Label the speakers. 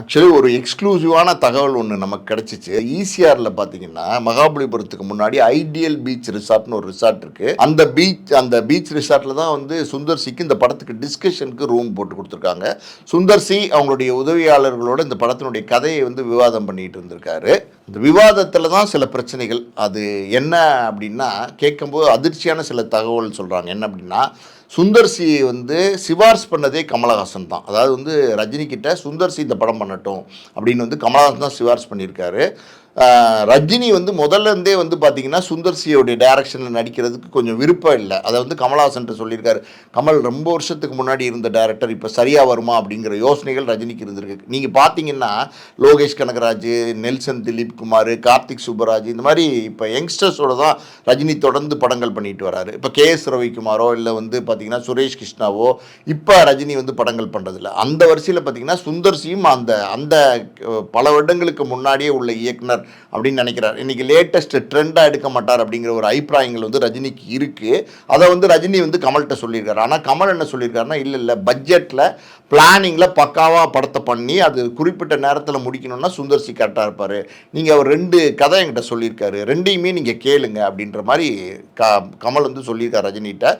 Speaker 1: Actually ஒரு எக்ஸ்க்ளூசிவான தகவல் ஒன்று நமக்கு கிடச்சிச்சு. ஈசிஆரில் பார்த்தீங்கன்னா மகாபலிபுரத்துக்கு முன்னாடி ஐடியல் பீச் ரிசார்ட்னு ஒரு ரிசார்ட் இருக்குது அந்த பீச் அந்த பீச் ரிசார்ட்டில் தான் வந்து சுந்தர் சிக்கு இந்த படத்துக்கு டிஸ்கஷனுக்கு ரூம் போட்டு கொடுத்துருக்காங்க. சுந்தர் சி அவங்களுடைய உதவியாளர்களோட இந்த படத்தினுடைய கதையை வந்து விவாதம் பண்ணிட்டு இருந்திருக்காரு. இந்த விவாதத்தில் தான் சில பிரச்சனைகள். அது என்ன அப்படின்னா கேட்கும்போது அதிர்ச்சியான சில தகவல் சொல்கிறாங்க என்ன அப்படின்னா சுந்தர்சியை வந்து சிபார்சு பண்ணதே கமலஹாசன் தான். அதாவது வந்து ரஜினிக்கிட்ட சுந்தர்சி சுந்தர் சி இந்த படம் பண்ணட்டும் அப்படின்னு வந்து கமலஹாசன் தான் சிபார்சு பண்ணியிருக்காரு. ரஜினி வந்து முதல்ல இருந்தே வந்து பார்த்தீங்கன்னா சுந்தர் சியோடைய டைரக்ஷனில் நடிக்கிறதுக்கு கொஞ்சம் விருப்பம் இல்லை. அதை வந்து கமலாசன்ட்டு சொல்லியிருக்காரு. கமல் ரொம்ப வருஷத்துக்கு முன்னாடி இருந்த டேரக்டர் இப்போ சரியாக வருமா அப்படிங்கிற யோசனைகள் ரஜினிக்கு இருந்திருக்கு. நீங்கள் பார்த்தீங்கன்னா லோகேஷ் கனகராஜ் நெல்சன் திலீப் குமார் கார்த்திக் சுப்பராஜ் இந்த மாதிரி இப்போ யங்ஸ்டர்ஸோட தான் ரஜினி தொடர்ந்து படங்கள் பண்ணிட்டு வராரு. இப்போ கே எஸ் ரவிக்குமாரோ இல்லை வந்து பார்த்தீங்கன்னா சுரேஷ் கிருஷ்ணாவோ இப்போ ரஜினி வந்து படங்கள் பண்ணுறதில்ல அந்த வரிசையில் பார்த்தீங்கன்னா சுந்தர் சியும் அந்த அந்த பல வருடங்களுக்கு முன்னாடியே உள்ள இயக்குனர் அப்படின்னு நினைக்கிறார். இன்னைக்கு லேட்டஸ்ட் ட்ரெண்டாக எடுக்க மாட்டார் அப்படிங்கிற ஒரு அபிப்பிராயங்கள் வந்து ரஜினிக்கு இருக்குது அதை வந்து ரஜினி வந்து கமல்கிட்ட சொல்லியிருக்காரு. ஆனால் கமல் என்ன சொல்லியிருக்காருன்னா இல்லை இல்லை பட்ஜெட்டில் பிளானிங்கில் பக்காவாக படத்தை பண்ணி அது குறிப்பிட்ட நேரத்தில் முடிக்கணும்னா சுந்தர் சி கரெக்டாக இருப்பார். நீங்கள் அவர் ரெண்டு கதை என்கிட்ட சொல்லியிருக்காரு. ரெண்டையுமே நீங்கள் கேளுங்க. அப்படின்ற மாதிரி க கமல் வந்து சொல்லியிருக்காரு ரஜினிகிட்ட.